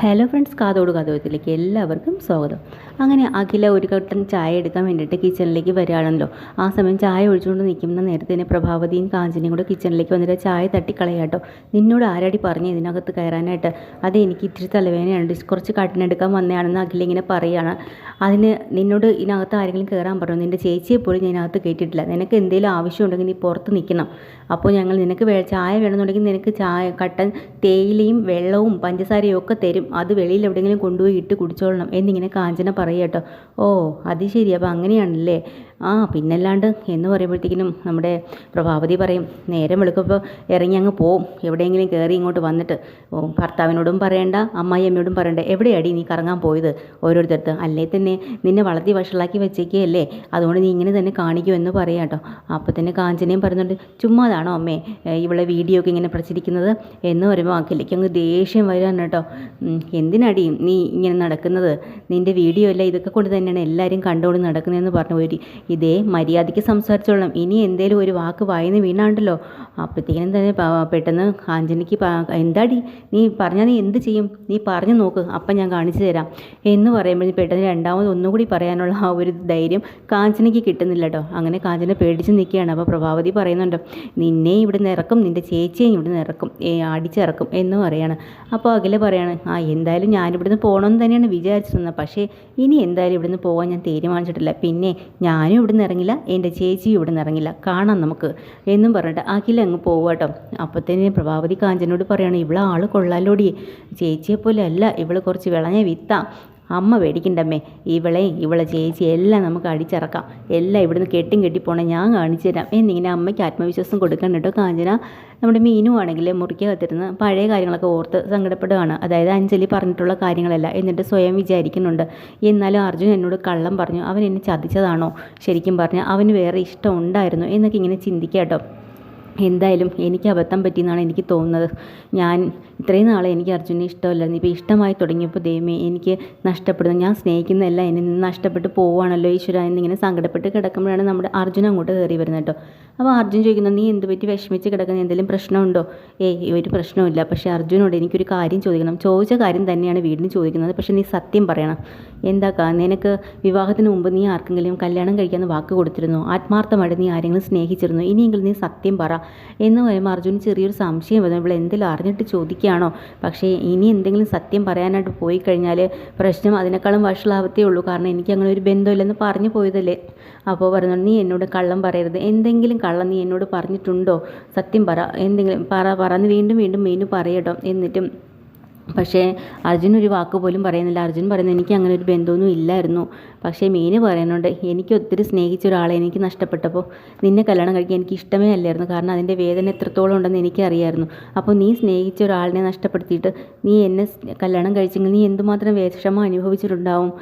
Hello friends കാതോട് കാതോത്തിലേക്ക് എല്ലാവർക്കും സ്വാഗതം. അങ്ങനെ അഖില ഒരു കട്ടൻ ചായ എടുക്കാൻ വേണ്ടിയിട്ട് കിച്ചണിലേക്ക് വരികയാണല്ലോ. ആ സമയം ചായ ഒഴിച്ചുകൊണ്ട് നിൽക്കുന്ന നേരത്തെ തന്നെ പ്രഭാവതിയും കാഞ്ചനയും കൂടെ കിച്ചണിലേക്ക് വന്നിട്ട് ചായ തട്ടിക്കളയാട്ടോ. നിന്നോട് ആരാടി പറഞ്ഞു ഇതിനകത്ത് കയറാനായിട്ട്? അത് എനിക്ക് ഇത്തിരി തലവേദനയുണ്ട് കുറച്ച് കട്ടനെടുക്കാൻ വന്നതാണെന്ന് അഖില ഇങ്ങനെ പറയുകയാണ്. അതിന് നിന്നോട് ഇതിനകത്ത് ആരെങ്കിലും കയറാൻ പറഞ്ഞു? നിന്റെ ചേച്ചിയെ പോലും ഞാൻ ഇതിനകത്ത് കയറ്റിയിട്ടില്ല നിനക്ക് എന്തെങ്കിലും ആവശ്യമുണ്ടെങ്കിൽ നീ പുറത്ത് നിൽക്കണം. അപ്പോൾ ഞങ്ങൾ നിനക്ക് ചായ വേണമെന്നുണ്ടെങ്കിൽ നിനക്ക് ചായ കട്ടൻ തേയിലയും വെള്ളവും പഞ്ചസാരയും ഒക്കെ തരും. അത് വെളിയിൽ എവിടെയെങ്കിലും കൊണ്ടുപോയി ഇട്ട് കുടിച്ചോളണം എന്നിങ്ങനെ കാഞ്ചന പറയട്ടോ ഓ അത് ശരി. അപ്പോൾ അങ്ങനെയാണല്ലേ? ആ പിന്നല്ലാണ്ട് എന്ന് പറയുമ്പോഴത്തേക്കിനും നമ്മുടെ പ്രഭാവതി പറയും നേരം വെളുക്കുമ്പോൾ ഇറങ്ങി അങ്ങ് പോവും. എവിടെയെങ്കിലും കയറി ഇങ്ങോട്ട് വന്നിട്ട്. ഭർത്താവിനോടും പറയണ്ട അമ്മായിയമ്മയോടും പറയണ്ട. എവിടെയാടി നീ കറങ്ങാൻ പോയത്? ഓരോരുത്തരത്ത് അല്ലേ തന്നെ നിന്നെ വളർത്തി വഷളാക്കി വെച്ചേക്കുകയല്ലേ അതുകൊണ്ട് നീ ഇങ്ങനെ തന്നെ കാണിക്കുമെന്ന് പറയാം കേട്ടോ അപ്പോൾ തന്നെ കാഞ്ചനയും പറയുന്നുണ്ട് ചുമ്മാതാണോ അമ്മേ ഇവിടെ വീഡിയോ ഒക്കെ ഇങ്ങനെ പ്രചരിക്കുന്നത്? എന്ന് പറയുമ്പോൾ അഖിലേക്ക് അങ്ങ് ദേഷ്യം വരാൻ കേട്ടോ എന്തിനടി നീ ഇങ്ങനെ നടക്കുന്നത്? നിന്റെ വീഡിയോ അല്ല ഇതൊക്കെ കൊണ്ട് തന്നെയാണ് എല്ലാവരും കണ്ടുകൊണ്ട് നടക്കുന്നതെന്ന് പറഞ്ഞു ഒരു ഇതേ മര്യാദയ്ക്ക് സംസാരിച്ചോളണം. ഇനി എന്തേലും ഒരു വാക്ക് വായിന്ന് വീണാണ്ടല്ലോ. അപ്പോഴത്തേക്കിനും തന്നെ പെട്ടെന്ന് കാഞ്ചനയ്ക്ക് എന്താടി നീ പറഞ്ഞാൽ നീ എന്ത് ചെയ്യും? നീ പറഞ്ഞു നോക്ക് അപ്പം ഞാൻ കാണിച്ചു തരാം. എന്ന് പറയുമ്പോഴേ പെട്ടെന്ന് രണ്ടാമത് ഒന്നുകൂടി പറയാനുള്ള ആ ഒരു ധൈര്യം കാഞ്ചനയ്ക്ക് കിട്ടുന്നില്ല കേട്ടോ അങ്ങനെ കാഞ്ചന പേടിച്ച് നിൽക്കുകയാണ്. അപ്പോൾ പ്രഭാവതി പറയുന്നുണ്ട് നിന്നെ ഇവിടുന്ന് ഇറക്കും നിന്റെ ചേച്ചിയെയും നിന്ന് ഇറക്കും അടിച്ചിറക്കും എന്ന് പറയാണ്. അപ്പോൾ അഖില പറയാണ് ആ എന്തായാലും ഞാനിവിടുന്ന് പോകണമെന്ന് തന്നെയാണ് വിചാരിച്ചിരുന്നത്. പക്ഷേ ഇനി എന്തായാലും ഇവിടുന്ന് പോകാൻ ഞാൻ തീരുമാനിച്ചിട്ടില്ല. പിന്നെ ഞാനും ഇവിടെ നിന്ന് ഇറങ്ങില്ല എന്റെ ചേച്ചിയും ഇവിടെ നിന്ന് ഇറങ്ങില്ല. കാണാം നമുക്ക്. എന്നും പറഞ്ഞിട്ട് അഖില അങ്ങ് പോവാട്ടോ കേട്ടോ. പ്രഭാവതി കാഞ്ചനോട് പറയാണ് ഇവളെ ആൾ കൊള്ളാലോടി. ചേച്ചിയെ പോലെ അല്ല ഇവൾ കുറച്ച് വിളഞ്ഞ വിത്താ. അമ്മ പേടിക്കണ്ടമ്മേ. ഇവളെ ഇവളെ ചേച്ചി എല്ലാം നമുക്ക് അടിച്ചിറക്കാം. എല്ലാം ഇവിടുന്ന് കെട്ടും കെട്ടിപ്പോണേ ഞാൻ കാണിച്ചു തരാം. എന്നിങ്ങനെ അമ്മയ്ക്ക് ആത്മവിശ്വാസം കൊടുക്കണം കേട്ടോ കാഞ്ചന. നമ്മുടെ മീനു ആണെങ്കിൽ മുറിക്കകത്തിരുന്ന് പഴയ കാര്യങ്ങളൊക്കെ ഓർത്ത് സങ്കടപ്പെടുകയാണ്. അതായത് അഞ്ജലി പറഞ്ഞിട്ടുള്ള കാര്യങ്ങളല്ല എന്നിട്ട് സ്വയം വിചാരിക്കുന്നുണ്ട്. എന്നാലും അർജുൻ എന്നോട് കള്ളം പറഞ്ഞു. അവൻ എന്നെ ചതിച്ചതാണോ? ശരിക്കും പറഞ്ഞാൽ അവന് വേറെ ഇഷ്ടം ഉണ്ടായിരുന്നു എന്നൊക്കെ ഇങ്ങനെ ചിന്തിക്കാം കേട്ടോ. എന്തായാലും എനിക്ക് അബദ്ധം പറ്റിയെന്നാണ് എനിക്ക് തോന്നുന്നത്. ഞാൻ ഇത്രയും നാളെ എനിക്ക് അർജുനെ ഇഷ്ടമല്ലായിരുന്നു. ഇപ്പോൾ ഇഷ്ടമായി തുടങ്ങിയപ്പോൾ ദൈവമേ എനിക്ക് നഷ്ടപ്പെടുന്നു. ഞാൻ സ്നേഹിക്കുന്നതെല്ലാം എന്നിൽ നിന്ന് നഷ്ടപ്പെട്ട് പോവുകയാണല്ലോ ഈശ്വര എന്നിങ്ങനെ സങ്കടപ്പെട്ട് കിടക്കുമ്പോഴാണ് നമ്മുടെ അർജുൻ അങ്ങോട്ട് കയറി വരുന്നത് കേട്ടോ. അപ്പോൾ അർജുൻ ചോദിക്കുന്നത് നീ എന്ത് പറ്റി? വിഷമിച്ച് കിടക്കുന്ന? എന്തെങ്കിലും പ്രശ്നമുണ്ടോ? ഏയ് ഒരു പ്രശ്നമില്ല പക്ഷേ അർജുനോട് എനിക്കൊരു കാര്യം ചോദിക്കണം. ചോദിച്ച കാര്യം തന്നെയാണ് വീടിന് ചോദിക്കുന്നത്. പക്ഷേ നീ സത്യം പറയണം. എന്താക്കാ നിനക്ക് വിവാഹത്തിന് മുമ്പ് നീ ആർക്കെങ്കിലും കല്യാണം കഴിക്കാമെന്ന് വാക്ക് കൊടുത്തിരുന്നു? ആത്മാർത്ഥമായിട്ട് നീ ആരെങ്കിലും സ്നേഹിച്ചിരുന്നു? ഇനിയെങ്കിലും നീ സത്യം പറ. എന്ന് പറയുമ്പോൾ അർജുന് ചെറിയൊരു സംശയം വരുന്നു ഇവിടെ എന്തെങ്കിലും അറിഞ്ഞിട്ട് ചോദിക്കുകയാണോ? പക്ഷേ ഇനി എന്തെങ്കിലും സത്യം പറയാനായിട്ട് പോയി കഴിഞ്ഞാൽ പ്രശ്നം അതിനേക്കാളും വഷളാവത്തേ ഉള്ളൂ. കാരണം എനിക്ക് അങ്ങനെ ഒരു ബന്ധമില്ലെന്ന് പറഞ്ഞു പോയതല്ലേ. അപ്പോൾ പറഞ്ഞു നീ എന്നോട് കള്ളം പറയരുത്. എന്തെങ്കിലും കള്ളം നീ എന്നോട് പറഞ്ഞിട്ടുണ്ടോ? സത്യം പറ. എന്തെങ്കിലും പറ. പറഞ്ഞ് വീണ്ടും വീണ്ടും മീനു പറയട്ടോ. എന്നിട്ടും പക്ഷേ അർജുൻ ഒരു വാക്ക് പോലും പറയുന്നില്ല. അർജുൻ പറയുന്നത് എനിക്ക് അങ്ങനെ ഒരു ബന്ധമൊന്നും ഇല്ലായിരുന്നു. പക്ഷേ മീന് പറയുന്നുണ്ട് എനിക്ക് ഒത്തിരി സ്നേഹിച്ച ഒരാളെ എനിക്ക് നഷ്ടപ്പെട്ടപ്പോൾ നിന്നെ കല്യാണം കഴിക്കാൻ എനിക്ക് ഇഷ്ടമേ അല്ലായിരുന്നു. കാരണം അതിന്റെ വേദന എത്രത്തോളം ഉണ്ടെന്ന് എനിക്കറിയായിരുന്നു. അപ്പോൾ നീ സ്നേഹിച്ച ഒരാളിനെ നഷ്ടപ്പെടുത്തിയിട്ട് നീ എന്നെ കല്യാണം കഴിച്ചെങ്കിൽ നീ എന്തുമാത്രം വിഷമം അനുഭവിച്ചിട്ടുണ്ടാവും?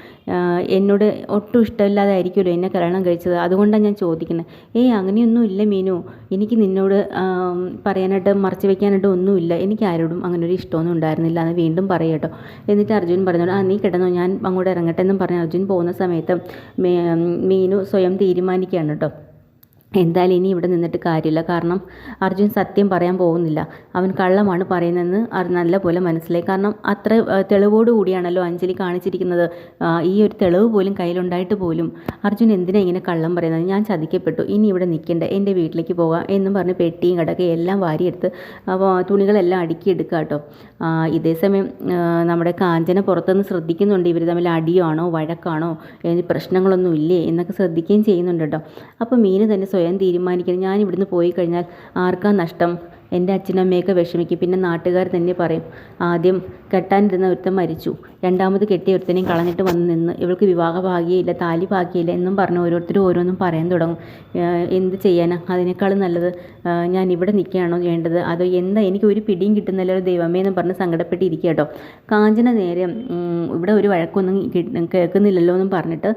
എന്നോട് ഒട്ടും ഇഷ്ടമില്ലാതായിരിക്കുമല്ലോ എന്നെ കല്യാണം കഴിച്ചത്. അതുകൊണ്ടാണ് ഞാൻ ചോദിക്കുന്നത്. ഏയ് അങ്ങനെയൊന്നും ഇല്ല മീനു. എനിക്ക് നിന്നോട് പറയാനായിട്ട് മറച്ചു വയ്ക്കാനായിട്ട് ഒന്നുമില്ല. എനിക്ക് ആരോടും അങ്ങനെ ഒരു ഇഷ്ടമൊന്നും ഉണ്ടായിരുന്നില്ല. എന്ന് വീണ്ടും പറയട്ടോ എന്നിട്ട് അർജുൻ പറഞ്ഞോളൂ ആ നീ കിടന്നോ ഞാൻ അങ്ങോട്ട് ഇറങ്ങട്ടെ എന്നും പറഞ്ഞ് അർജുൻ പോകുന്ന സമയത്ത് മീനു സ്വയം തീരുമാനിക്കുകയാണ് കേട്ടോ. എന്തായാലും ഇനി ഇവിടെ നിന്നിട്ട് കാര്യമില്ല. കാരണം അർജുൻ സത്യം പറയാൻ പോകുന്നില്ല. അവൻ കള്ളമാണ് പറയുന്നതെന്ന് നല്ല പോലെ മനസ്സിലായി. കാരണം അത്ര തെളിവോട് കൂടിയാണല്ലോ അഞ്ജലി കാണിച്ചിരിക്കുന്നത്. ഈ ഒരു തെളിവ് പോലും കയ്യിലുണ്ടായിട്ട് പോലും. അർജുൻ എന്തിനാ ഇങ്ങനെ കള്ളം പറയുന്നത്? ഞാൻ ചതിക്കപ്പെട്ടു. ഇനി ഇവിടെ നിൽക്കണ്ട. എന്റെ വീട്ടിലേക്ക് പോകാം എന്നും പറഞ്ഞ് പെട്ടിയും കിടക്കയും എല്ലാം വാരിയെടുത്ത് തുണികളെല്ലാം അടുക്കി എടുക്കുക കേട്ടോ. ഇതേ സമയം നമ്മുടെ കാഞ്ചന പുറത്തുനിന്ന് ശ്രദ്ധിക്കുന്നുണ്ട്. ഇവർ തമ്മിൽ അടിയാണോ വഴക്കാണോ പ്രശ്നങ്ങളൊന്നും ഇല്ലേ എന്നൊക്കെ ശ്രദ്ധിക്കുകയും ചെയ്യുന്നുണ്ട് കേട്ടോ. അപ്പോൾ മീന് തന്നെ സ്വയം തീരുമാനിക്കണം. ഞാൻ ഇവിടുന്ന് പോയി കഴിഞ്ഞാൽ ആർക്കാ നഷ്ടം? എന്റെ അച്ഛനും അമ്മയൊക്കെ വിഷമിക്കും. പിന്നെ നാട്ടുകാർ തന്നെ പറയും ആദ്യം കെട്ടാനിരുന്ന ഒരുത്തൻ മരിച്ചു. രണ്ടാമത് കെട്ടിയ ഒരുത്തനെയും കളഞ്ഞിട്ട് വന്ന് നിന്ന്. ഇവൾക്ക് വിവാഹ ഭാഗ്യമില്ല താലി ഭാഗ്യമില്ല എന്നും പറഞ്ഞ് ഓരോരുത്തരും ഓരോന്നും പറയാൻ തുടങ്ങും. എന്ത് ചെയ്യാനാ? അതിനേക്കാളും നല്ലത് ഞാൻ ഇവിടെ നിൽക്കുകയാണോ വേണ്ടത്? അതോ എന്താ എനിക്ക് ഒരു പിടിയും കിട്ടുന്നില്ല ഒരു ദൈവമേ എന്ന് പറഞ്ഞ് സങ്കടപ്പെട്ടിരിക്കുക കേട്ടോ. കാഞ്ചന നേരെ ഇവിടെ ഒരു വഴക്കൊന്നും കേൾക്കുന്നില്ലല്ലോ എന്നും പറഞ്ഞിട്ട്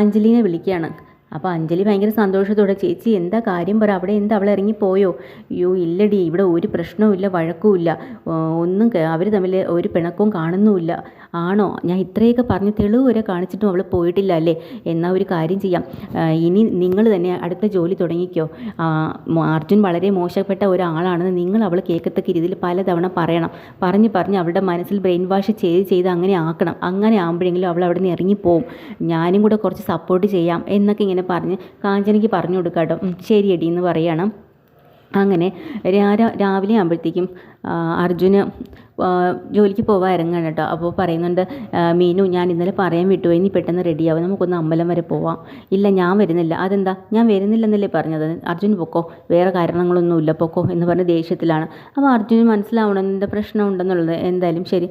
അഞ്ജലിനെ വിളിക്കുകയാണ്. അപ്പോൾ അഞ്ജലി ഭയങ്കര സന്തോഷത്തോടെ ചേച്ചി എന്താ കാര്യം പറ അവിടെ എന്താ അവൾ ഇറങ്ങിപ്പോയോ അയ്യോ ഇല്ലടി ഇവിടെ ഒരു പ്രശ്നവും പ്രശ്നവുമില്ല വഴക്കുമില്ല. ഒന്നും അവർ തമ്മിൽ ഒരു പിണക്കവും കാണുന്നുമില്ല. ആണോ? ഞാൻ ഇത്രയൊക്കെ പറഞ്ഞ് തെളിവ് വരെ കാണിച്ചിട്ടും അവൾ പോയിട്ടില്ല അല്ലേ? എന്നാൽ ഒരു കാര്യം ചെയ്യാം. ഇനി നിങ്ങൾ തന്നെ അടുത്ത ജോലി തുടങ്ങിക്കോ. അർജുൻ വളരെ മോശപ്പെട്ട ഒരാളാണെന്ന് നിങ്ങൾ അവൾ കേൾക്കത്തക്ക രീതിയിൽ പലതവണ പറയണം. പറഞ്ഞ് പറഞ്ഞ് അവളുടെ മനസ്സിൽ ബ്രെയിൻ വാഷ് ചെയ്ത് ചെയ്ത് അങ്ങനെ ആക്കണം. അങ്ങനെ ആകുമ്പോഴെങ്കിലും അവൾ അവിടെ നിന്ന് ഇറങ്ങിപ്പോവും. ഞാനും കൂടെ കുറച്ച് സപ്പോർട്ട് ചെയ്യാം എന്നൊക്കെ ഇങ്ങനെ പറഞ്ഞ് കാഞ്ചനയ്ക്ക് പറഞ്ഞു കൊടുക്കാട്ടോ. ശരിയടി എന്ന് പറയണം. അങ്ങനെ രാവിലെ ആകുമ്പോഴത്തേക്കും അർജുന് ജോലിക്ക് പോവാൻ ഇറങ്ങാണ് കേട്ടോ. അപ്പോൾ പറയുന്നുണ്ട് മീനു ഞാൻ ഇന്നലെ പറയാൻ വിട്ടു ഇനി പെട്ടെന്ന് റെഡിയാവും നമുക്കൊന്ന് അമ്പലം വരെ പോവാം. ഇല്ല ഞാൻ വരുന്നില്ല. അതെന്താ? ഞാൻ വരുന്നില്ലെന്നല്ലേ പറഞ്ഞത്? അർജുൻ പൊക്കോ. വേറെ കാരണങ്ങളൊന്നുമില്ല പൊക്കോ എന്ന് പറഞ്ഞ ദേഷ്യത്തിലാണ്. അപ്പോൾ അർജുന് മനസ്സിലാവണം എന്താ പ്രശ്നം ഉണ്ടെന്നുള്ളത്. എന്തായാലും ശരി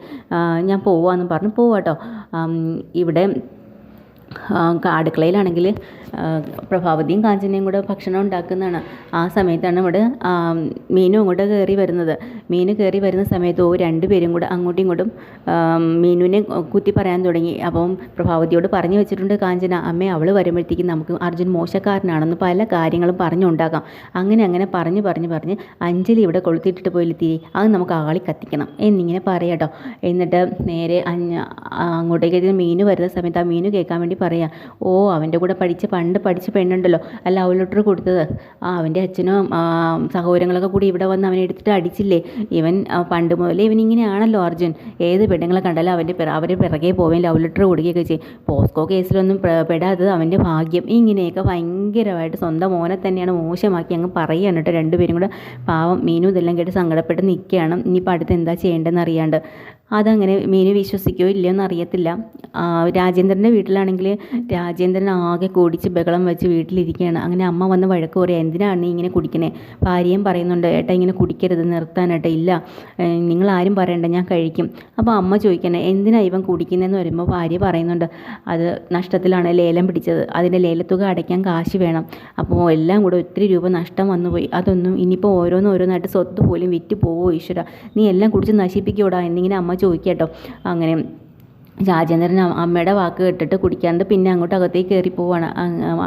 ഞാൻ പോവാമെന്ന് പറഞ്ഞു. പോവാട്ടോ ഇവിടെ അടുക്കളയിലാണെങ്കിൽ പ്രഭാവതിയും കാഞ്ചനയും കൂടെ ഭക്ഷണം ഉണ്ടാക്കുന്നതാണ്. ആ സമയത്താണ് ഇവിടെ മീനും അങ്ങോട്ട് കയറി വരുന്നത്. മീൻ കയറി വരുന്ന സമയത്ത് ഓ രണ്ടുപേരും കൂടെ അങ്ങോട്ടും ഇങ്ങോട്ടും മീനുവിനെ കുത്തി പറയാൻ തുടങ്ങി. അപ്പം പ്രഭാവതിയോട് പറഞ്ഞു വെച്ചിട്ടുണ്ട് കാഞ്ചന അമ്മേ അവൾ വരുമ്പോഴത്തേക്കും നമുക്ക് അർജുൻ മോശക്കാരനാണെന്ന് പല കാര്യങ്ങളും പറഞ്ഞുണ്ടാക്കാം അങ്ങനെ അങ്ങനെ പറഞ്ഞ് പറഞ്ഞ് പറഞ്ഞ് അഞ്ജലി ഇവിടെ കൊളുത്തിട്ടിട്ട് പോയില്ല തിരി അത് നമുക്ക് ആളി കത്തിക്കണം. എന്നിങ്ങനെ പറയാട്ടോ എന്നിട്ട് നേരെ അങ്ങോട്ടേക്ക് മീനു വരുന്ന സമയത്ത് ആ മീനു കേൾക്കാൻ വേണ്ടി പറയാം. ഓ അവന്റെ കൂടെ പഠിച്ച പണ്ട് പഠിച്ച പെണ്ണുണ്ടല്ലോ. ആ ലവ് ലെറ്റർ കൊടുത്തത്. ആ അവന്റെ അച്ഛനും സഹോദരങ്ങളൊക്കെ കൂടി ഇവിടെ വന്ന് അവനെ എടുത്തിട്ട് അടിച്ചില്ലേ? ഇവൻ പണ്ട് മുതലേ ഇവൻ ഇങ്ങനെയാണല്ലോ അർജുൻ. ഏത് പെണ്ണുങ്ങളെ കണ്ടാലും അവന്റെ അവരെ പിറകെ പോവുകയും ലവ് ലെറ്റർ കൊടുക്കുകയൊക്കെ ചെയ്യും. പോസ്കോ കേസിലൊന്നും പെടാത്തത് അവന്റെ ഭാഗ്യം. ഇങ്ങനെയൊക്കെ ഭയങ്കരമായിട്ട് സ്വന്തം മോനെ തന്നെയാണ് മോശമാക്കി അങ്ങ് പറയുകയാണ് കേട്ടോ. രണ്ടുപേരും കൂടെ പാവം മീനും ഇതെല്ലാം കേട്ട് സങ്കടപ്പെട്ട് നിൽക്കുകയാണ്. ഇനിയിപ്പോൾ അടുത്ത് എന്താ ചെയ്യേണ്ടതെന്ന് അറിയാണ്ട്. അതങ്ങനെ മീനു വിശ്വസിക്കുകയോ ഇല്ലയോ എന്നറിയത്തില്ല രാജേന്ദ്രന്റെ വീട്ടിലാണെങ്കിൽ രാജേന്ദ്രൻ ആകെ കുടിച്ച് ബഹളം വെച്ച് വീട്ടിലിരിക്കുകയാണ് അങ്ങനെ അമ്മ വന്ന് വഴക്ക് പറയുക എന്തിനാണ് നീ ഇങ്ങനെ കുടിക്കണേ? ഭാര്യയും പറയുന്നുണ്ട് ഏട്ടാ ഇങ്ങനെ കുടിക്കരുത് നിർത്താനേട്ടാ ഇല്ല. നിങ്ങൾ ആരും പറയണ്ട ഞാൻ കഴിക്കും. അപ്പോൾ അമ്മ ചോദിക്കണേ എന്തിനാ ഇവൻ കുടിക്കുന്നതെന്ന് വരുമ്പോൾ ഭാര്യ പറയുന്നുണ്ട് അത് നഷ്ടത്തിലാണ് ലേലം പിടിച്ചത് അതിന്റെ ലേലത്തുക അടയ്ക്കാൻ കാശ് വേണം. അപ്പോൾ എല്ലാം കൂടെ ഒത്തിരി രൂപ നഷ്ടം വന്നുപോയി അതൊന്നും ഇനിയിപ്പോൾ ഓരോന്നോരോന്നായിട്ട് സ്വത്ത് പോലും വിറ്റ് പോവോ ഈശ്വര. നീ എല്ലാം കുടിച്ച് നശിപ്പിക്കൂടാ എന്നിങ്ങനെ അമ്മ ചോദിക്കട്ടോ. അങ്ങനെ രാജേന്ദ്രൻ അമ്മയുടെ വാക്ക് കേട്ടിട്ട് കുടിക്കാണ്ട് പിന്നെ അങ്ങോട്ട് അകത്തേക്ക് കയറി പോവാണ്.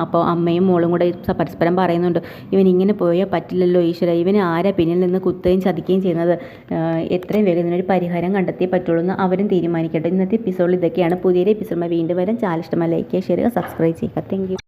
അപ്പോൾ അമ്മയും മോളും കൂടെ പരസ്പരം പറയുന്നുണ്ട് ഇവൻ ഇങ്ങനെ പോയാൽ പറ്റില്ലല്ലോ ഈശ്വര ഇവന് ആരാ പിന്നിൽ നിന്ന് കുത്തുകയും ചതിക്കുകയും ചെയ്യുന്നത്? എത്രയും വേഗം ഇതിനൊരു പരിഹാരം കണ്ടെത്തിയേ പറ്റുള്ളൂ എന്ന് അവരും തീരുമാനിക്കട്ടെ. ഇന്നത്തെ എപ്പിസോഡിൽ ഇതൊക്കെയാണ്. പുതിയൊരു എപ്പിസോഡ് വീണ്ടും വരാൻ ചാലിഷ്ടമായി ലൈക്ക് ചെയ്യുക സബ്സ്ക്രൈബ് ചെയ്യുക. താങ്ക്